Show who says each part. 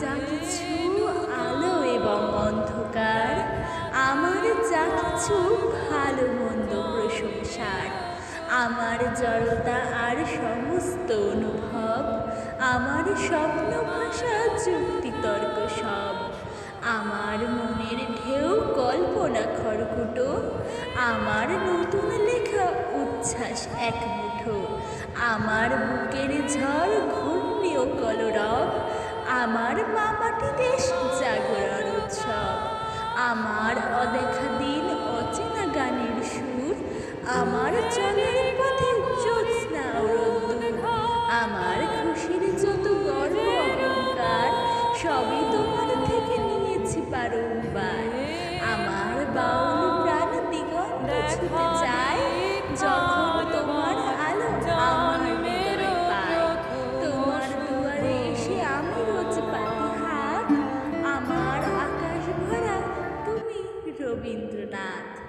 Speaker 1: যা কিছু আলো এবং অন্ধকার। আমার যা কিছু ভালো মন্দ প্রশংসার। আমার জড়তা আর সমস্ত অনুভব। আমার স্বপ্ন ভাষা যুক্তি তর্ক সব। আমার মনের ঢেউ কল্পনা খড়কুটো। আমার নতুন লেখা উচ্ছ্বাস এক মুঠো। আমার বুকের ঝড় ঘূর্ণীয় কলরব। আমার মামাটি দেশ জাগরণ উৎসব। আমার অদেখা দিন অচেনা গানের সুর। আমার চলের পথে আমার খুশির যত গর্ব অহংকার, সবই তোমার রবীন্দ্রনাথ